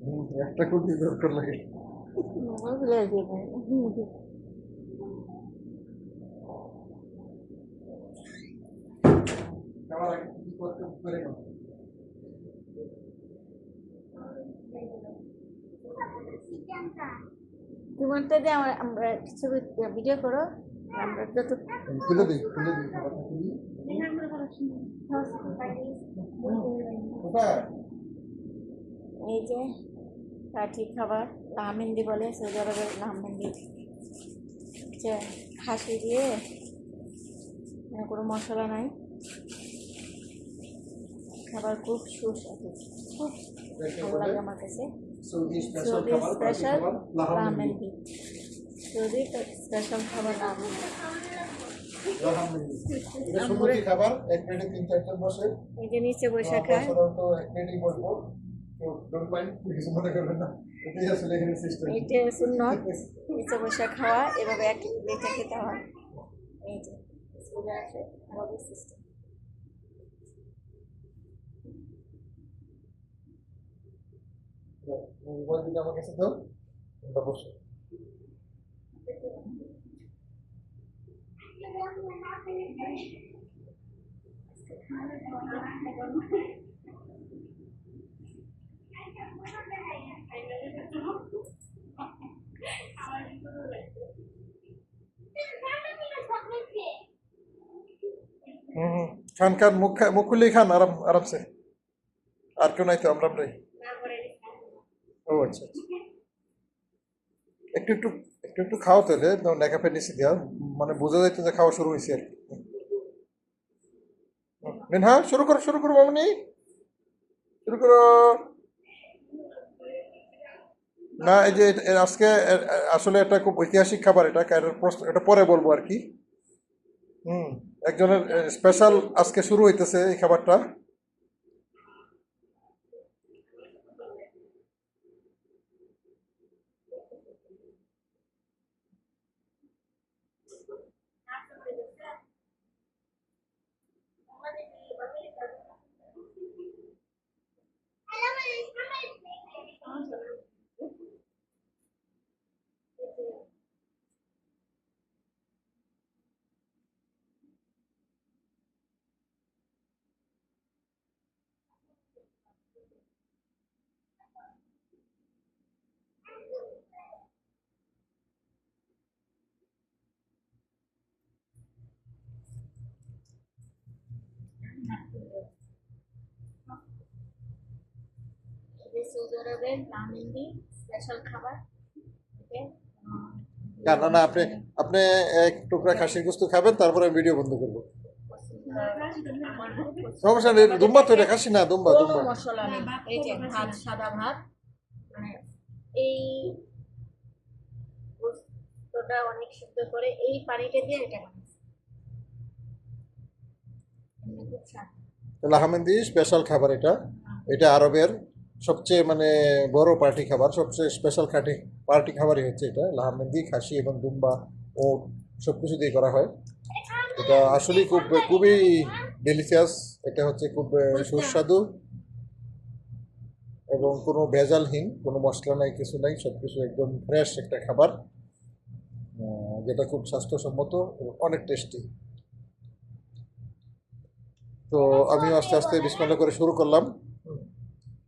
হুম, একটা কোটি দরকার লাগে তোমারটা দিয়ে আমার ভিডিও করো খুলে দিই খুলে দিই। খাবারটা খুলি কোথায়? এই যে কাঠি খাবার লাহমেন্দি বলে সৌদি আরবের লাহমেন্দি যে খাসি দিয়ে কোনো মশলা নাই। খাবার খুব সুস্বাদু। খুব ভালো লাগে আমার কাছে। সৌদি স্পেশাল লাহামন্দি সৌদি স্পেশাল খাবার এক প্লেটে তিন চারজন বসে। এই যে নিচে বসে খায়। সাধারণত এক প্লেটই তো না। এইটা সুন্নত। নিচে বসে খাওয়া এভাবে এক প্লেটে খেতে হয়। এই যে আসে আমাদের সিস্টেম মোবাইল দিকে আমার কাছে দাও বসে হুম হুম খান খান মুখ খা- মুখ খুলেই খান আরাম আরামসে আর কেউ নাই তো আমরা আমরাই ও আচ্ছা আচ্ছা। একটু একটু একটু একটু খাও তাহলে নেকাপের নিচে দেওয়া মানে বোঝা যাইতো যে খাওয়া শুরু হয়েছে আর কি। হ্যাঁ শুরু করো শুরু করো, মামনি। শুরু করো। না, এই যে আজকে আসলে এটা খুব ঐতিহাসিক খাবার এটা প্রশ্ন, এটা পরে বলব আর কি। হুম, একজনের স্পেশাল আজকে শুরু হইতেছে এই খাবারটা। সৌদি আরবের লাহমেন্দি স্পেশাল খাবার, ওকে? না না না, আপনি আপনি এক টুকরা খাসির গোস্ত খাবেন, তারপরে ভিডিও বন্ধ করব। সমস্যা নেই দুম্বা তো এটা খাসি না দুম্বা দুম্বা মশলা নেই। এই যে ভাত সাদা ভাত মানে এই গোস্তটা অনেক সিদ্ধ করে এই পানিটা দিয়ে এটা লাহামেন্দি স্পেশাল খাবার এটা। এটা আরবের সবচেয়ে মানে বড় পার্টি খাবার সবচেয়ে স্পেশাল খাটি পার্টি খাবারই হচ্ছে এটা। লাহামেন্দি খাসি এবং দুম্বা ও সব কিছু দিয়ে করা হয়। এটা আসলে খুব খুবই ডেলিশিয়াস এটা হচ্ছে খুব সুস্বাদু এবং কোনো ভেজালহীন কোনো মশলা নাই কিছু নাই সব কিছু একদম ফ্রেশ একটা খাবার যেটা খুব স্বাস্থ্যসম্মত এবং অনেক টেস্টি তো আমিও আস্তে আস্তে বিসমিল্লাহ করে শুরু করলাম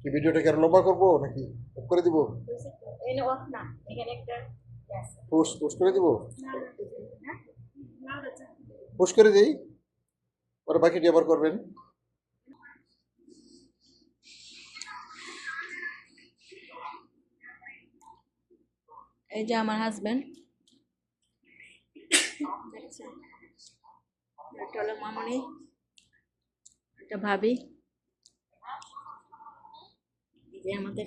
কি ভিডিওটাকে আরও লম্বা করব নাকি off করে দিব অফ ইয়ে। পুশ পুশ করে দিব পুশ করে দিই পরে বাকিটি আবার করবেন। এই যে আমার হাজবেন্ড একটা হলো মামনি, একটা ভাবি। যে আমাদের।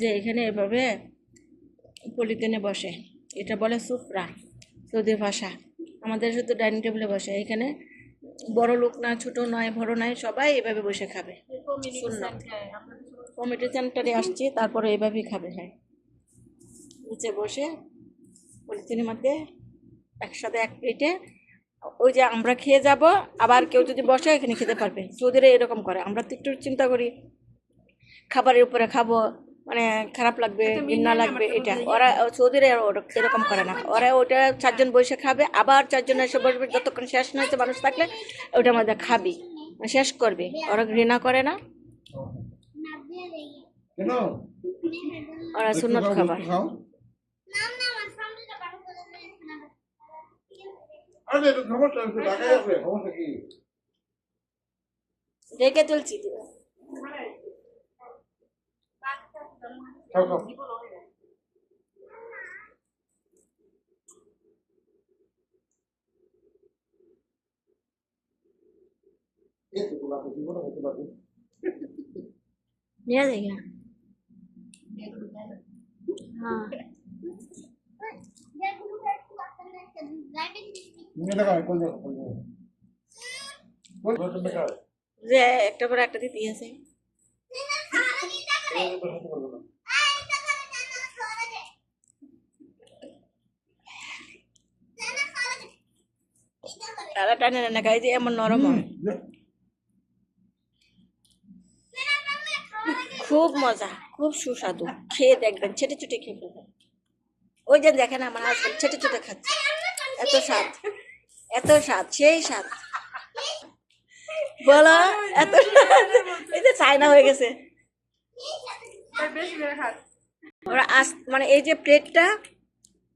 যে এখানে এভাবে পলিথিনে বসে। এটা বলে সুফরা সৌদি ভাষা। আমাদের শুধু ডাইনিং টেবিলে বসে। এখানে বড় লোক না ছোট নয় বড় নয় সবাই এভাবে বসে খাবে। কমিটি সেন্টারে আসছি তারপরে এভাবেই খাবে হ্যাঁ। নিচে বসে পলিথিনের মধ্যে একসাথে এক প্লেটে ওই যে আমরা খেয়ে যাব আবার কেউ যদি বসে এখানে খেতে পারবে। সৌদিরা এরকম করে আমরা তো একটু চিন্তা করি খাবারের উপরে খাব মানে খারাপ লাগবে ঘৃণা লাগবে এটা। ওরা সৌদিরা ওর- এরকম করে না। ওরা ওটা চারজন বসে খাবে আবার চারজন এসে বসবে যতক্ষণ শেষ না হয়েছে মানুষ থাকলে ওটার মধ্যে খাবি। শেষ করবে। ওরা ঘৃণা করে না। কেন? ওরা সুন্নত খাবার। দেখে তুলছি খাও খাও এই তো তোলা তো জীবনে হতে পারবে নিয়ে যাই হ্যাঁ নিয়ে দেখা কোন জায়গা কোন জায়গা কোন বটন দেখা যে একটা করে একটা দিতে আছে তারা টানে না খাই দিয়ে এমন নরম হয় খুব মজা খুব সুস্বাদু খেয়ে দেখবেন ছেটে ছুটে খেয়ে ফেলবেন। ওই যে দেখেন আমার হাজবেন্ড ছেটে ছুটে খাচ্ছে। এত স্বাদ এত স্বাদ সেই স্বাদ। বলো এত। এই যে চায়না হয়ে গেছে। ওরা আস মানে এই যে প্লেটটা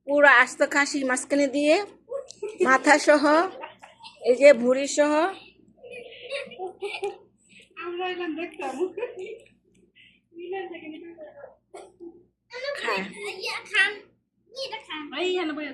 পুরো আস্ত খাসি মাঝখানে দিয়ে মাথা সহ এই যে ভুড়ি সহ। খায় এই হেন বই